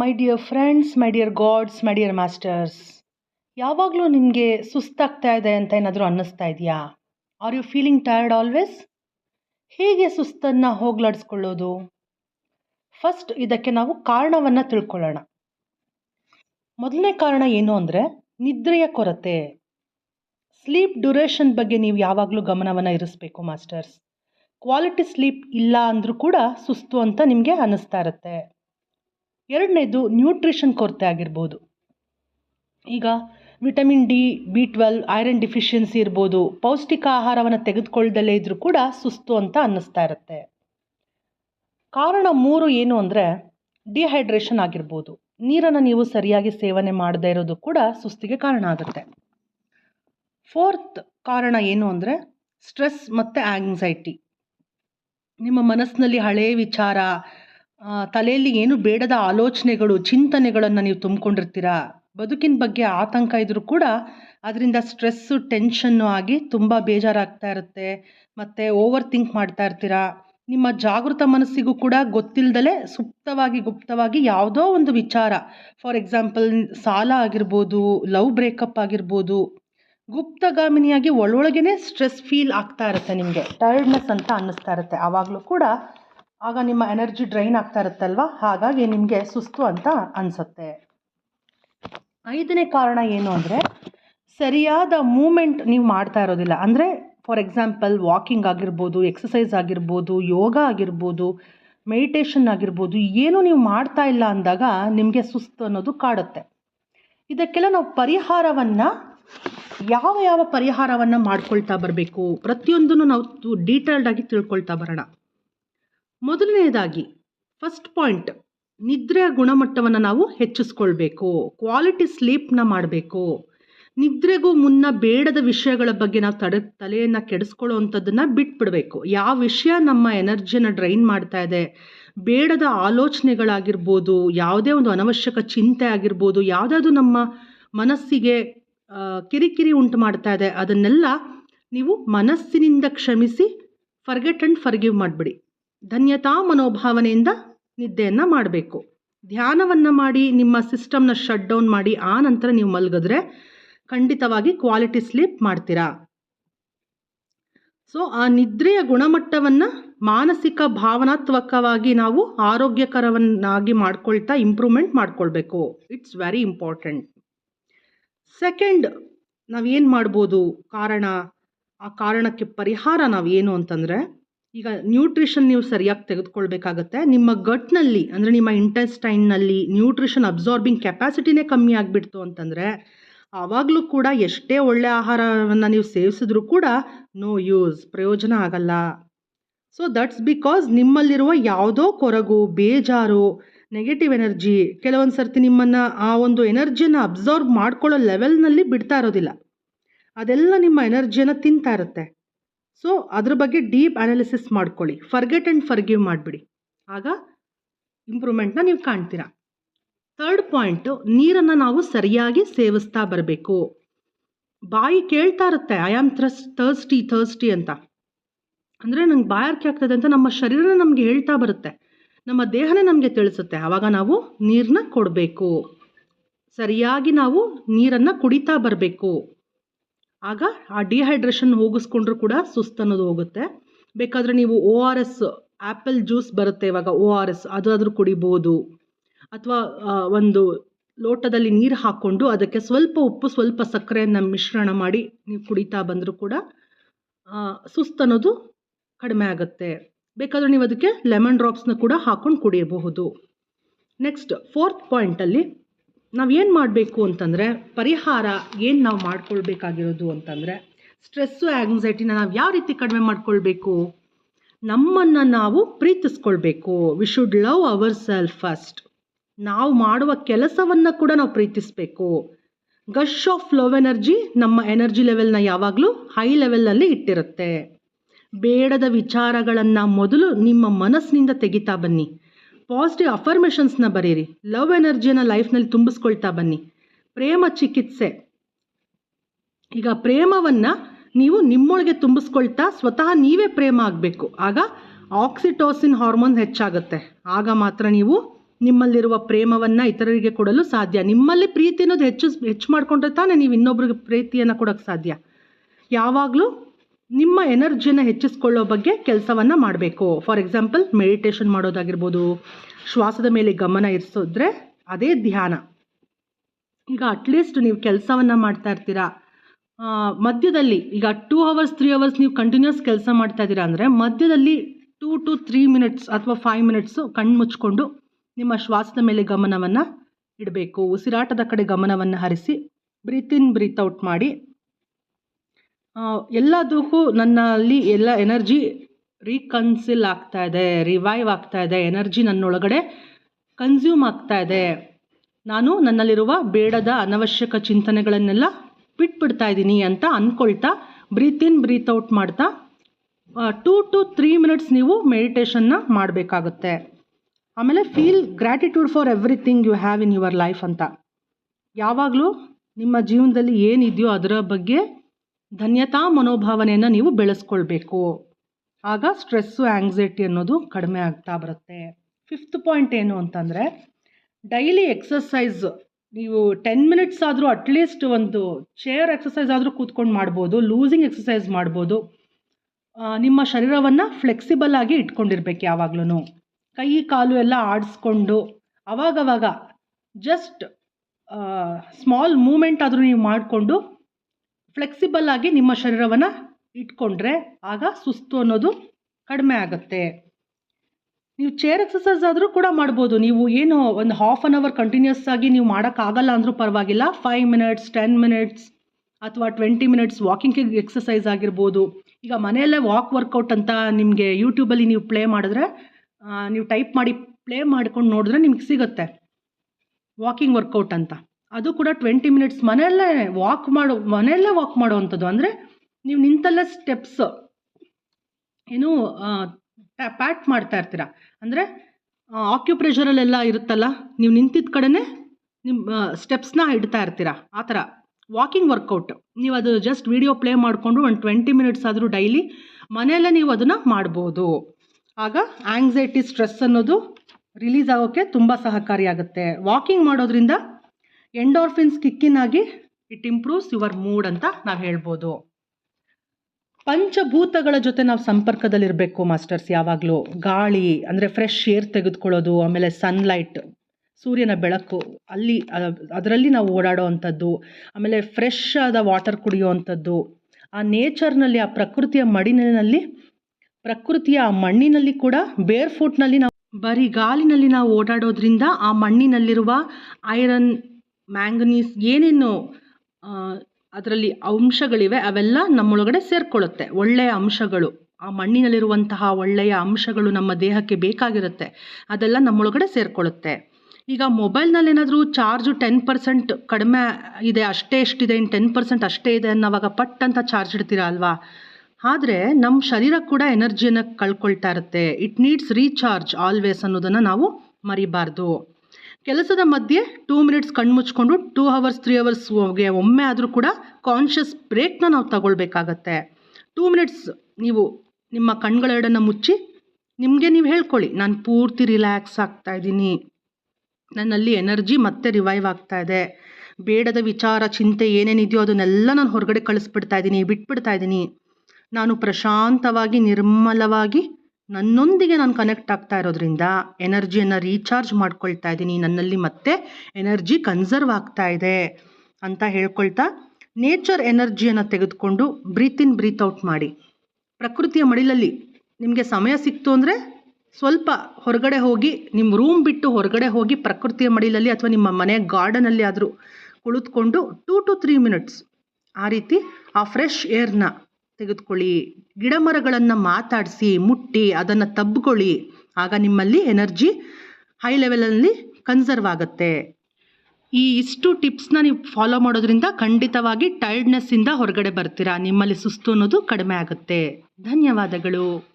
My dear friends my dear gods my dear masters ಯಾವಾಗಲೂ ನಿಮಗೆ ಸುಸ್ತಾಗ್ತಾ ಇದೆ ಅಂತ ಏನಾದರೂ ಅನ್ನಿಸ್ತಾ ಇದೆಯಾ? Are you feeling tired always ಹೇಗೆ ಸುಸ್ತನ್ನು ಹೋಗ್ಲಾಡಿಸ್ಕೊಳ್ಳೋದು? ಫಸ್ಟ್ ಇದಕ್ಕೆ ನಾವು ಕಾರಣವನ್ನು ತಿಳ್ಕೊಳ್ಳೋಣ. ಮೊದಲನೇ ಕಾರಣ ಏನು ಅಂದರೆ ನಿದ್ರೆಯ ಕೊರತೆ. ಸ್ಲೀಪ್ ಡ್ಯೂರೇಷನ್ ಬಗ್ಗೆ ನೀವು ಯಾವಾಗಲೂ ಗಮನವನ್ನು ಇರಿಸ್ಬೇಕು ಮಾಸ್ಟರ್ಸ್ ಕ್ವಾಲಿಟಿ ಸ್ಲೀಪ್ ಇಲ್ಲ ಅಂದರೂ ಕೂಡ ಸುಸ್ತು ಅಂತ ನಿಮಗೆ ಅನ್ನಿಸ್ತಾ ಇರುತ್ತೆ. ಎರಡನೇದು ನ್ಯೂಟ್ರಿಷನ್ ಕೊರತೆ ಆಗಿರ್ಬೋದು. ಈಗ vitamin D, B twelve, iron deficiency ಇರ್ಬೋದು. ಪೌಷ್ಟಿಕ ಆಹಾರವನ್ನು ತೆಗೆದುಕೊಳ್ದಲೇ ಇದ್ದರೂ ಕೂಡ ಸುಸ್ತು ಅಂತ ಅನ್ನಿಸ್ತಾ ಇರುತ್ತೆ. ಕಾರಣ ಮೂರು ಏನು ಅಂದರೆ ಡಿಹೈಡ್ರೇಷನ್ ಆಗಿರ್ಬೋದು. ನೀರನ್ನು ನೀವು ಸರಿಯಾಗಿ ಸೇವನೆ ಮಾಡದೇ ಇರೋದು ಕೂಡ ಸುಸ್ತಿಗೆ ಕಾರಣ ಆಗುತ್ತೆ. ಫೋರ್ತ್ ಕಾರಣ ಏನು ಅಂದರೆ ಸ್ಟ್ರೆಸ್ ಮತ್ತು ಆಂಗ್ಸೈಟಿ. ನಿಮ್ಮ ಮನಸ್ಸಿನಲ್ಲಿ ಹಳೇ ವಿಚಾರ ತಲೆಯಲ್ಲಿ ಏನು ಬೇಡದ ಆಲೋಚನೆಗಳು, ಚಿಂತನೆಗಳನ್ನು ನೀವು ತುಂಬಿಕೊಂಡಿರ್ತೀರಾ? ಬದುಕಿನ ಬಗ್ಗೆ ಆತಂಕ ಇದ್ದರೂ ಕೂಡ ಅದರಿಂದ ಸ್ಟ್ರೆಸ್ಸು ಟೆನ್ಷನ್ನು ಆಗಿ ತುಂಬ ಬೇಜಾರಾಗ್ತಾ ಇರುತ್ತೆ. ಮತ್ತು ಓವರ್ ಥಿಂಕ್ ಮಾಡ್ತಾ ಇರ್ತೀರಾ? ನಿಮ್ಮ ಜಾಗೃತ ಮನಸ್ಸಿಗೂ ಕೂಡ ಗೊತ್ತಿಲ್ಲದಲೇ ಸುಪ್ತವಾಗಿ ಗುಪ್ತವಾಗಿ ಯಾವುದೋ ಒಂದು ವಿಚಾರ. ಫಾರ್ ಎಕ್ಸಾಂಪಲ್ ಸಾಲ ಆಗಿರ್ಬೋದು ಲವ್ ಬ್ರೇಕಪ್ ಆಗಿರ್ಬೋದು, ಗುಪ್ತಗಾಮಿನಿಯಾಗಿ ಒಳೊಳಗೇ ಸ್ಟ್ರೆಸ್ ಫೀಲ್ ಆಗ್ತಾ ಇರುತ್ತೆ ನಿಮಗೆ. ಟೈರ್ಡ್ನೆಸ್ ಅಂತ ಅನ್ನಿಸ್ತಾ ಇರುತ್ತೆ. ಆವಾಗಲೂ ಕೂಡ ಆಗ ನಿಮ್ಮ ಎನರ್ಜಿ ಡ್ರೈನ್ ಆಗ್ತಾ ಇರುತ್ತಲ್ವ? ಹಾಗಾಗಿ ನಿಮಗೆ ಸುಸ್ತು ಅಂತ ಅನಿಸುತ್ತೆ. ಐದನೇ ಕಾರಣ ಏನು ಅಂದರೆ, ಸರಿಯಾದ ಮೂಮೆಂಟ್ ನೀವು ಮಾಡ್ತಾ ಇರೋದಿಲ್ಲ. ಅಂದರೆ ಫಾರ್ ಎಕ್ಸಾಂಪಲ್ ವಾಕಿಂಗ್ ಆಗಿರ್ಬೋದು ಎಕ್ಸಸೈಸ್ ಆಗಿರ್ಬೋದು, ಯೋಗ ಆಗಿರ್ಬೋದು ಮೆಡಿಟೇಷನ್ ಆಗಿರ್ಬೋದು, ಏನು ನೀವು ಮಾಡ್ತಾ ಇಲ್ಲ ಅಂದಾಗ ನಿಮಗೆ ಸುಸ್ತು ಅನ್ನೋದು ಕಾಡುತ್ತೆ. ಇದಕ್ಕೆಲ್ಲ ನಾವು ಪರಿಹಾರವನ್ನು, ಯಾವ ಯಾವ ಪರಿಹಾರವನ್ನು ಮಾಡ್ಕೊಳ್ತಾ ಬರಬೇಕು? ಪ್ರತಿಯೊಂದನ್ನು ನಾವು ಡೀಟೇಲ್ಡಾಗಿ ತಿಳ್ಕೊಳ್ತಾ ಬರೋಣ. ಮೊದಲನೇದಾಗಿ ಫಸ್ಟ್ ಪಾಯಿಂಟ್ ನಿದ್ರೆಯ ಗುಣಮಟ್ಟವನ್ನು ನಾವು ಹೆಚ್ಚಿಸ್ಕೊಳ್ಬೇಕು ಕ್ವಾಲಿಟಿ ಸ್ಲೀಪ್ನ ಮಾಡಬೇಕು. ನಿದ್ರೆಗೂ ಮುನ್ನ ಬೇಡದ ವಿಷಯಗಳ ಬಗ್ಗೆ ನಾವು ತಡೆ, ತಲೆಯನ್ನು ಕೆಡಿಸ್ಕೊಳ್ಳೋ ಅಂಥದ್ದನ್ನು ಬಿಟ್ಬಿಡಬೇಕು. ಯಾವ ವಿಷಯ ನಮ್ಮ ಎನರ್ಜಿಯನ್ನು ಡ್ರೈನ್ ಮಾಡ್ತಾ ಇದೆ, ಬೇಡದ ಆಲೋಚನೆಗಳಾಗಿರ್ಬೋದು, ಯಾವುದೇ ಒಂದು ಅನವಶ್ಯಕ ಚಿಂತೆ ಆಗಿರ್ಬೋದು, ಯಾವುದಾದ್ರು ನಮ್ಮ ಮನಸ್ಸಿಗೆ ಕಿರಿಕಿರಿ ಉಂಟು ಮಾಡ್ತಾ ಇದೆ, ಅದನ್ನೆಲ್ಲ ನೀವು ಮನಸ್ಸಿನಿಂದ ಕ್ಷಮಿಸಿ ಫರ್ಗೆಟ್ ಆ್ಯಂಡ್ ಫರ್ಗಿವ್ ಮಾಡಿಬಿಡಿ. ಧನ್ಯತಾ ಮನೋಭಾವನೆಯಿಂದ ನಿದ್ದೆಯನ್ನು ಮಾಡಬೇಕು. ಧ್ಯಾನವನ್ನು ಮಾಡಿ, ನಿಮ್ಮ ಸಿಸ್ಟಮ್ನ ಶಟ್ ಡೌನ್ ಮಾಡಿ ಆ ನಂತರ ನೀವು ಮಲಗಿದ್ರೆ ಖಂಡಿತವಾಗಿ ಕ್ವಾಲಿಟಿ ಸ್ಲೀಪ್ ಮಾಡ್ತೀರಾ. ಸೊ ಆ ನಿದ್ರೆಯ ಗುಣಮಟ್ಟವನ್ನು ಮಾನಸಿಕ ಭಾವನಾತ್ಮಕವಾಗಿ ನಾವು ಆರೋಗ್ಯಕರವನ್ನಾಗಿ ಮಾಡ್ಕೊಳ್ತಾ ಇಂಪ್ರೂವ್ಮೆಂಟ್ ಮಾಡ್ಕೊಳ್ಬೇಕು. ಇಟ್ಸ್ ವೆರಿ ಇಂಪಾರ್ಟೆಂಟ್ ಸೆಕೆಂಡ್ ನಾವೇನು ಮಾಡ್ಬೋದು? ಕಾರಣ, ಆ ಕಾರಣಕ್ಕೆ ಪರಿಹಾರ ನಾವು ಏನು ಅಂತಂದರೆ ಈಗ ನ್ಯೂಟ್ರಿಷನ್ ನೀವು ಸರಿಯಾಗಿ ತೆಗೆದುಕೊಳ್ಬೇಕಾಗತ್ತೆ. ನಿಮ್ಮ ಗಟ್ನಲ್ಲಿ, ಅಂದರೆ ನಿಮ್ಮ ಇಂಟೆಸ್ಟೈನ್ನಲ್ಲಿ ನ್ಯೂಟ್ರಿಷನ್ ಅಬ್ಸಾರ್ಬಿಂಗ್ ಕೆಪಾಸಿಟಿನೇ ಕಮ್ಮಿ ಆಗಿಬಿಡ್ತು ಅಂತಂದರೆ, ಆವಾಗಲೂ ಕೂಡ ಎಷ್ಟೇ ಒಳ್ಳೆ ಆಹಾರವನ್ನು ನೀವು ಸೇವಿಸಿದ್ರೂ ಕೂಡ ನೋ ಯೂಸ್ ಪ್ರಯೋಜನ ಆಗಲ್ಲ. ಸೊ ದಟ್ಸ್ ಬಿಕಾಸ್ ನಿಮ್ಮಲ್ಲಿರುವ ಯಾವುದೋ ಕೊರಗು, ಬೇಜಾರು ನೆಗೆಟಿವ್ ಎನರ್ಜಿ ಕೆಲವೊಂದು ಸರ್ತಿ ನಿಮ್ಮನ್ನು ಆ ಒಂದು ಎನರ್ಜಿಯನ್ನು ಅಬ್ಸಾರ್ಬ್ ಮಾಡ್ಕೊಳ್ಳೋ ಲೆವೆಲ್ನಲ್ಲಿ ಬಿಡ್ತಾ ಇರೋದಿಲ್ಲ. ಅದೆಲ್ಲ ನಿಮ್ಮ ಎನರ್ಜಿಯನ್ನು ತಿಂತಾ ಇರುತ್ತೆ. ಸೊ ಅದ್ರ ಬಗ್ಗೆ ಡೀಪ್ ಅನಾಲಿಸಿಸ್ ಮಾಡ್ಕೊಳ್ಳಿ. ಫರ್ಗೆಟ್ ಆ್ಯಂಡ್ ಫರ್ಗಿವ್ ಮಾಡಿಬಿಡಿ. ಆಗ ಇಂಪ್ರೂವ್ಮೆಂಟ್ನ ನೀವು ಕಾಣ್ತೀರಾ. ಥರ್ಡ್ ಪಾಯಿಂಟು ನೀರನ್ನು ನಾವು ಸರಿಯಾಗಿ ಸೇವಿಸ್ತಾ ಬರಬೇಕು. ಬಾಯಿ ಕೇಳ್ತಾ ಇರುತ್ತೆ I am thirst thirsty thirsty ಅಂತ. ಅಂದರೆ ನಂಗೆ ಬಾಯಾರಿಕೆ ಆಗ್ತದೆ ಅಂತ ನಮ್ಮ ಶರೀರನ ನಮಗೆ ಹೇಳ್ತಾ ಬರುತ್ತೆ. ನಮ್ಮ ದೇಹನೇ ನಮಗೆ ತಿಳಿಸುತ್ತೆ. ಆವಾಗ ನಾವು ನೀರನ್ನ ಕೊಡಬೇಕು. ಸರಿಯಾಗಿ ನಾವು ನೀರನ್ನು ಕುಡಿತಾ ಬರಬೇಕು. ಆಗ ಆ ಡಿಹೈಡ್ರೇಷನ್ ಹೋಗಿಸ್ಕೊಂಡ್ರೂ ಕೂಡ ಸುಸ್ತು ಅನ್ನೋದು ಹೋಗುತ್ತೆ. ಬೇಕಾದರೆ ನೀವು O R S apple juice ಬರುತ್ತೆ ಇವಾಗ ಓ ಆರ್ ಎಸ್ ಅದಾದರೂ ಕುಡಿಬೋದು. ಅಥವಾ ಒಂದು ಲೋಟದಲ್ಲಿ ನೀರು ಹಾಕ್ಕೊಂಡು ಅದಕ್ಕೆ ಸ್ವಲ್ಪ ಉಪ್ಪು, ಸ್ವಲ್ಪ ಸಕ್ಕರೆಯನ್ನು ಮಿಶ್ರಣ ಮಾಡಿ ನೀವು ಕುಡಿತಾ ಬಂದರೂ ಕೂಡ ಸುಸ್ತು ಅನ್ನೋದು ಕಡಿಮೆ ಆಗುತ್ತೆ. ಬೇಕಾದರೆ ನೀವು ಅದಕ್ಕೆ ಲೆಮನ್ ಡ್ರಾಪ್ಸ್ನ ಕೂಡ ಹಾಕ್ಕೊಂಡು ಕುಡಿಯಬಹುದು. ನೆಕ್ಸ್ಟ್ ಫೋರ್ತ್ ಪಾಯಿಂಟಲ್ಲಿ ನಾವೇನು ಮಾಡಬೇಕು ಅಂತಂದರೆ ಪರಿಹಾರ ಏನು ನಾವು ಮಾಡ್ಕೊಳ್ಬೇಕಾಗಿರೋದು ಅಂತಂದರೆ ಸ್ಟ್ರೆಸ್ಸು ಆ್ಯಂಗ್ಸೈಟಿನ ನಾವು ಯಾವ ರೀತಿ ಕಡಿಮೆ ಮಾಡ್ಕೊಳ್ಬೇಕು? ನಮ್ಮನ್ನು ನಾವು ಪ್ರೀತಿಸ್ಕೊಳ್ಬೇಕು. We should love our self first ನಾವು ಮಾಡುವ ಕೆಲಸವನ್ನು ಕೂಡ ನಾವು ಪ್ರೀತಿಸಬೇಕು. ಗಶ್ ಆಫ್ ಲವ್ ಎನರ್ಜಿ ನಮ್ಮ ಎನರ್ಜಿ ಲೆವೆಲ್ನ ಯಾವಾಗಲೂ ಹೈ ಲೆವೆಲ್ನಲ್ಲಿ ಇಟ್ಟಿರುತ್ತೆ. ಬೇಡದ ವಿಚಾರಗಳನ್ನು ಮೊದಲು ನಿಮ್ಮ ಮನಸ್ಸಿನಿಂದ ತೆಗಿತಾ ಬನ್ನಿ. ಪಾಸಿಟಿವ್ ಅಫರ್ಮೇಷನ್ಸ್ನ ಬರೀರಿ. ಲವ್ ಎನರ್ಜಿಯನ್ನು ಲೈಫ್ನಲ್ಲಿ ತುಂಬಿಸ್ಕೊಳ್ತಾ ಬನ್ನಿ. ಪ್ರೇಮ ಚಿಕಿತ್ಸೆ. ಈಗ ಪ್ರೇಮವನ್ನು ನೀವು ನಿಮ್ಮೊಳಗೆ ತುಂಬಿಸ್ಕೊಳ್ತಾ ಸ್ವತಃ ನೀವೇ ಪ್ರೇಮ ಆಗಬೇಕು. ಆಗ ಆಕ್ಸಿಟೋಸಿನ್ ಹಾರ್ಮೋನ್ ಹೆಚ್ಚಾಗುತ್ತೆ. ಆಗ ಮಾತ್ರ ನೀವು ನಿಮ್ಮಲ್ಲಿರುವ ಪ್ರೇಮವನ್ನು ಇತರರಿಗೆ ಕೊಡಲು ಸಾಧ್ಯ. ನಿಮ್ಮಲ್ಲಿ ಪ್ರೀತಿ ಅನ್ನೋದು ಹೆಚ್ಚು ಹೆಚ್ಚು ಮಾಡಿಕೊಂಡ್ರೆ ತಾನೇ ನೀವು ಇನ್ನೊಬ್ರಿಗೆ ಪ್ರೀತಿಯನ್ನು ಕೊಡೋಕ್ಕೆ ಸಾಧ್ಯ. ಯಾವಾಗಲೂ ನಿಮ್ಮ ಎನರ್ಜಿಯನ್ನು ಹೆಚ್ಚಿಸ್ಕೊಳ್ಳೋ ಬಗ್ಗೆ ಕೆಲಸವನ್ನು ಮಾಡಬೇಕು. ಫಾರ್ ಎಕ್ಸಾಂಪಲ್ ಮೆಡಿಟೇಷನ್ ಮಾಡೋದಾಗಿರ್ಬೋದು, ಶ್ವಾಸದ ಮೇಲೆ ಗಮನ ಇರಿಸೋದ್ರೆ ಅದೇ ಧ್ಯಾನ. ಈಗ ಅಟ್ಲೀಸ್ಟ್ ನೀವು ಕೆಲಸವನ್ನು ಮಾಡ್ತಾ ಇರ್ತೀರಾ? ಮಧ್ಯದಲ್ಲಿ, ಈಗ ಟೂ ಅವರ್ಸ್ ತ್ರೀ ಅವರ್ಸ್ ನೀವು ಕಂಟಿನ್ಯೂಸ್ ಕೆಲಸ ಮಾಡ್ತಾ ಇದ್ದೀರಾ ಅಂದರೆ ಮಧ್ಯದಲ್ಲಿ ಟೂ ಟು ತ್ರೀ ಮಿನಿಟ್ಸ್ ಅಥವಾ ಫೈವ್ ಮಿನಿಟ್ಸು ಕಣ್ಣು ಮುಚ್ಕೊಂಡು ನಿಮ್ಮ ಶ್ವಾಸದ ಮೇಲೆ ಗಮನವನ್ನು ಇಡಬೇಕು. ಉಸಿರಾಟದ ಕಡೆ ಗಮನವನ್ನು ಹರಿಸಿ ಬ್ರೀತ್ ಇನ್ ಬ್ರೀತ್ ಔಟ್ ಮಾಡಿ. ಎಲ್ಲದಕ್ಕೂ ನನ್ನಲ್ಲಿ ಎಲ್ಲ ಎನರ್ಜಿ ರೀಕನ್ಸಿಲ್ ಆಗ್ತಾ ಇದೆ, ರಿವೈವ್ ಆಗ್ತಾ ಇದೆ, ಎನರ್ಜಿ ನನ್ನೊಳಗಡೆ ಕನ್ಸ್ಯೂಮ್ ಆಗ್ತಾ ಇದೆ. ನಾನು ನನ್ನಲ್ಲಿರುವ ಬೇಡದ ಅನವಶ್ಯಕ ಚಿಂತನೆಗಳನ್ನೆಲ್ಲ ಬಿಟ್ಬಿಡ್ತಾ ಇದ್ದೀನಿ ಅಂತ ಅಂದ್ಕೊಳ್ತಾ ಬ್ರೀತ್ ಇನ್, ಬ್ರೀತ್ ಔಟ್ ಮಾಡ್ತಾ ಟೂ ಟು ತ್ರೀ ಮಿನಿಟ್ಸ್ ನೀವು ಮೆಡಿಟೇಷನ್ನ ಮಾಡಬೇಕಾಗುತ್ತೆ. ಆಮೇಲೆ feel gratitude for everything you have in your life ಅಂತ. ಯಾವಾಗಲೂ ನಿಮ್ಮ ಜೀವನದಲ್ಲಿ ಏನಿದೆಯೋ ಅದರ ಬಗ್ಗೆ ಧನ್ಯತಾ ಮನೋಭಾವನೆಯನ್ನು ನೀವು ಬೆಳೆಸ್ಕೊಳ್ಬೇಕು. ಆಗ ಸ್ಟ್ರೆಸ್ಸು ಆ್ಯಂಗ್ಸೈಟಿ ಅನ್ನೋದು ಕಡಿಮೆ ಆಗ್ತಾ ಬರುತ್ತೆ. ಫಿಫ್ತ್ ಪಾಯಿಂಟ್ ಏನು ಅಂತಂದರೆ ಡೈಲಿ ಎಕ್ಸಸೈಸ್ ನೀವು ಟೆನ್ ಮಿನಿಟ್ಸ್ ಆದರೂ ಅಟ್ಲೀಸ್ಟ್ ಒಂದು ಚೇರ್ ಎಕ್ಸಸೈಸ್ ಆದರೂ ಕೂತ್ಕೊಂಡು ಮಾಡ್ಬೋದು ಲೂಸಿಂಗ್ ಎಕ್ಸಸೈಸ್ ಮಾಡ್ಬೋದು. ನಿಮ್ಮ ಶರೀರವನ್ನು ಫ್ಲೆಕ್ಸಿಬಲ್ ಆಗಿ ಇಟ್ಕೊಂಡಿರ್ಬೇಕು ಯಾವಾಗ್ಲೂ ಕೈ, ಕಾಲು ಎಲ್ಲ ಆಡಿಸ್ಕೊಂಡು, ಅವಾಗವಾಗ ಜಸ್ಟ್ ಸ್ಮಾಲ್ ಮೂಮೆಂಟ್ ಆದರೂ ನೀವು ಮಾಡಿಕೊಂಡು ಫ್ಲೆಕ್ಸಿಬಲ್ ಆಗಿ ನಿಮ್ಮ ಶರೀರವನ್ನು ಇಟ್ಕೊಂಡ್ರೆ ಆಗ ಸುಸ್ತು ಅನ್ನೋದು ಕಡಿಮೆ ಆಗುತ್ತೆ. ನೀವು ಚೇರ್ ಎಕ್ಸಸೈಸ್ ಆದರೂ ಕೂಡ ಮಾಡ್ಬೋದು. ನೀವು ಏನು ಒಂದು ಹಾಫ್ ಆನ್ ಅವರ್ ಕಂಟಿನ್ಯೂಸ್ ಆಗಿ ನೀವು ಮಾಡೋಕ್ಕಾಗಲ್ಲ ಅಂದರೂ ಪರವಾಗಿಲ್ಲ. ಫೈವ್ ಮಿನಿಟ್ಸ್ ಟೆನ್ ಮಿನಿಟ್ಸ್ ಅಥವಾ ಟ್ವೆಂಟಿ ಮಿನಿಟ್ಸ್ ವಾಕಿಂಗ್ ಎಕ್ಸಸೈಸ್ ಆಗಿರ್ಬೋದು. ಈಗ ಮನೆಯಲ್ಲೇ ವಾಕ್ ವರ್ಕೌಟ್ ಅಂತ ನಿಮಗೆ ಯೂಟ್ಯೂಬಲ್ಲಿ ನೀವು ಪ್ಲೇ ಮಾಡಿದ್ರೆ ನೀವು ಟೈಪ್ ಮಾಡಿ ಪ್ಲೇ ಮಾಡ್ಕೊಂಡು ನೋಡಿದ್ರೆ ನಿಮ್ಗೆ ಸಿಗುತ್ತೆ. ವಾಕಿಂಗ್ ವರ್ಕೌಟ್ ಅಂತ. ಅದು ಕೂಡ ಟ್ವೆಂಟಿ ಮಿನಿಟ್ಸ್ ಮನೆಯಲ್ಲೇ ವಾಕ್ ಮಾಡೋ, ಮನೆಯಲ್ಲೇ ವಾಕ್ ಮಾಡುವಂಥದ್ದು ಅಂದರೆ ನೀವು ನಿಂತಲ್ಲೇ ಸ್ಟೆಪ್ಸ್ ಏನು ಪ್ಯಾಟ್ ಮಾಡ್ತಾ ಇರ್ತೀರ. ಅಂದರೆ ಆಕ್ಯುಪ್ರೆಷರಲ್ಲೆಲ್ಲ ಇರುತ್ತಲ್ಲ, ನೀವು ನಿಂತಿದ್ದ ಕಡೆನೇ ನಿಮ್ಮ ಸ್ಟೆಪ್ಸ್ನ ಇಡ್ತಾ ಇರ್ತೀರ. ಆ ಥರ ವಾಕಿಂಗ್ ವರ್ಕೌಟ್ ನೀವು ಅದು ಜಸ್ಟ್ ವಿಡಿಯೋ ಪ್ಲೇ ಮಾಡಿಕೊಂಡು ಒಂದು ಟ್ವೆಂಟಿ ಮಿನಿಟ್ಸ್ ಆದರೂ ಡೈಲಿ ಮನೆಯಲ್ಲೇ ನೀವು ಅದನ್ನು ಮಾಡ್ಬೋದು. ಆಗ ಆಂಗ್ಸೈಟಿ ಸ್ಟ್ರೆಸ್ ಅನ್ನೋದು ರಿಲೀಸ್ ಆಗೋಕ್ಕೆ ತುಂಬ ಸಹಕಾರಿಯಾಗುತ್ತೆ. ವಾಕಿಂಗ್ ಮಾಡೋದ್ರಿಂದ ಎಂಡೋರ್ಫಿನ್ಸ್ ಕಿಕ್ಕಿನಾಗಿ ಇಟ್ ಇಂಪ್ರೂವ್ಸ್ ಯುವರ್ ಮೂಡ್ ಅಂತ ನಾವು ಹೇಳ್ಬೋದು. ಪಂಚಭೂತಗಳ ಜೊತೆ ನಾವು ಸಂಪರ್ಕದಲ್ಲಿರಬೇಕು ಮಾಸ್ಟರ್ಸ್ ಯಾವಾಗಲೂ. ಗಾಳಿ, ಅಂದರೆ ಫ್ರೆಶ್ ಏರ್ ತೆಗೆದುಕೊಳ್ಳೋದು, ಆಮೇಲೆ ಸನ್ಲೈಟ್ ಸೂರ್ಯನ ಬೆಳಕು, ಅಲ್ಲಿ, ಅದರಲ್ಲಿ ನಾವು ಓಡಾಡೋ ಅಂಥದ್ದು ಆಮೇಲೆ ಫ್ರೆಶ್ ಆದ ವಾಟರ್ ಕುಡಿಯೋ ಅಂಥದ್ದು ಆ ನೇಚರ್ನಲ್ಲಿ ಆ ಪ್ರಕೃತಿಯ ಮಡಿನಲ್ಲಿ ಪ್ರಕೃತಿಯ ಆ ಮಣ್ಣಿನಲ್ಲಿ ಕೂಡ ಬೇರ್ ಫುಟ್ನಲ್ಲಿ ನಾವು ಬರೀ ಗಾಲಿನಲ್ಲಿ ನಾವು ಓಡಾಡೋದ್ರಿಂದ ಆ ಮಣ್ಣಿನಲ್ಲಿರುವ ಐರನ್ ಮ್ಯಾಂಗನೀಸ್ ಏನೇನು ಅದರಲ್ಲಿ ಅಂಶಗಳಿವೆ, ಅವೆಲ್ಲ ನಮ್ಮೊಳಗಡೆ ಸೇರ್ಕೊಳ್ಳುತ್ತೆ. ಒಳ್ಳೆಯ ಅಂಶಗಳು, ಆ ಮಣ್ಣಿನಲ್ಲಿರುವಂತಹ ಒಳ್ಳೆಯ ಅಂಶಗಳು ನಮ್ಮ ದೇಹಕ್ಕೆ ಬೇಕಾಗಿರುತ್ತೆ. ಅದೆಲ್ಲ ನಮ್ಮೊಳಗಡೆ ಸೇರ್ಕೊಳ್ಳುತ್ತೆ. ಈಗ ಮೊಬೈಲ್ನಲ್ಲಿ ಏನಾದರೂ ಚಾರ್ಜು ಟೆನ್ ಪರ್ಸೆಂಟ್ ಕಡಿಮೆ ಇದೆ, ಅಷ್ಟೇ ಎಷ್ಟಿದೆ, ಇನ್ನು ಟೆನ್ ಪರ್ಸೆಂಟ್ ಅಷ್ಟೇ ಇದೆ ಅನ್ನೋವಾಗ ಪಟ್ ಅಂತ ಚಾರ್ಜ್ ಇಡ್ತೀರಾ ಅಲ್ವಾ? ಆದರೆ ನಮ್ಮ ಶರೀರ ಕೂಡ ಎನರ್ಜಿಯನ್ನು ಕಳ್ಕೊಳ್ತಾ ಇರುತ್ತೆ. ಇಟ್ ನೀಡ್ಸ್ ರೀಚಾರ್ಜ್ ಆಲ್ವೇಸ್ ಅನ್ನೋದನ್ನು ನಾವು ಮರಿಬಾರ್ದು. ಕೆಲಸದ ಮಧ್ಯೆ ಟೂ ಮಿನಿಟ್ಸ್ ಕಣ್ಣು ಮುಚ್ಕೊಂಡು ಟೂ ಅವರ್ಸ್ ತ್ರೀ ಅವರ್ಸ್ಗೆ ಒಮ್ಮೆ ಆದರೂ ಕೂಡ ಕಾನ್ಷಿಯಸ್ ಬ್ರೇಕ್ನ ನಾವು ತಗೊಳ್ಬೇಕಾಗತ್ತೆ. ಟೂ ಮಿನಿಟ್ಸ್ ನೀವು ನಿಮ್ಮ ಕಣ್ಗಳೆರಡನ್ನು ಮುಚ್ಚಿ ನಿಮಗೆ ನೀವು ಹೇಳ್ಕೊಳ್ಳಿ, ನಾನು ಪೂರ್ತಿ ರಿಲ್ಯಾಕ್ಸ್ ಆಗ್ತಾ ಇದ್ದೀನಿ. ನನ್ನಲ್ಲಿ ಎನರ್ಜಿ ಮತ್ತೆ ರಿವೈವ್ ಆಗ್ತಾ ಇದೆ. ಬೇಡದ ವಿಚಾರ, ಚಿಂತೆ ಏನೇನಿದೆಯೋ ಅದನ್ನೆಲ್ಲ ನಾನು ಹೊರಗಡೆ ಕಳಿಸ್ಬಿಡ್ತಾ ಇದ್ದೀನಿ, ಬಿಟ್ಬಿಡ್ತಾ ಇದ್ದೀನಿ. ನಾನು ಪ್ರಶಾಂತವಾಗಿ, ನಿರ್ಮಲವಾಗಿ ನನ್ನೊಂದಿಗೆ ನಾನು ಕನೆಕ್ಟ್ ಆಗ್ತಾ ಇರೋದ್ರಿಂದ ಎನರ್ಜಿಯನ್ನು ರೀಚಾರ್ಜ್ ಮಾಡ್ಕೊಳ್ತಾ ಇದ್ದೀನಿ. ನನ್ನಲ್ಲಿ ಮತ್ತೆ ಎನರ್ಜಿ ಕನ್ಸರ್ವ್ ಆಗ್ತಾ ಇದೆ ಅಂತ ಹೇಳ್ಕೊಳ್ತಾ ನೇಚರ್ ಎನರ್ಜಿಯನ್ನು ತೆಗೆದುಕೊಂಡು ಬ್ರೀತ್ ಇನ್ ಬ್ರೀತ್ ಔಟ್ ಮಾಡಿ. ಪ್ರಕೃತಿಯ ಮಡಿಲಲ್ಲಿ ನಿಮಗೆ ಸಮಯ ಸಿಕ್ತು ಅಂದರೆ ಸ್ವಲ್ಪ ಹೊರಗಡೆ ಹೋಗಿ ನಿಮ್ಮ ರೂಮ್ ಬಿಟ್ಟು ಹೊರಗಡೆ ಹೋಗಿ ಪ್ರಕೃತಿಯ ಮಡಿಲಲ್ಲಿ ಅಥವಾ ನಿಮ್ಮ ಮನೆ ಗಾರ್ಡನಲ್ಲಿ ಆದರೂ ಕುಳಿತುಕೊಂಡು ಟೂ ಟು ತ್ರೀ ಮಿನಿಟ್ಸ್ ಆ ರೀತಿ ಆ ಫ್ರೆಶ್ ಏರ್ನ ತೆಗೆದುಕೊಳ್ಳಿ. ಗಿಡ ಮರಗಳನ್ನು ಮಾತಾಡಿಸಿ, ಮುಟ್ಟಿ, ಅದನ್ನು ತಬ್ಕೊಳ್ಳಿ. ಆಗ ನಿಮ್ಮಲ್ಲಿ ಎನರ್ಜಿ ಹೈ ಲೆವೆಲಲ್ಲಿ ಕನ್ಸರ್ವ್ ಆಗುತ್ತೆ. ಈ ಇಷ್ಟು ಟಿಪ್ಸ್ನ ನೀವು ಫಾಲೋ ಮಾಡೋದ್ರಿಂದ ಖಂಡಿತವಾಗಿ ಟೈರ್ಡ್ನೆಸ್ಸಿಂದ ಹೊರಗಡೆ ಬರ್ತೀರಾ. ನಿಮ್ಮಲ್ಲಿ ಸುಸ್ತು ಅನ್ನೋದು ಕಡಿಮೆ ಆಗುತ್ತೆ. ಧನ್ಯವಾದಗಳು.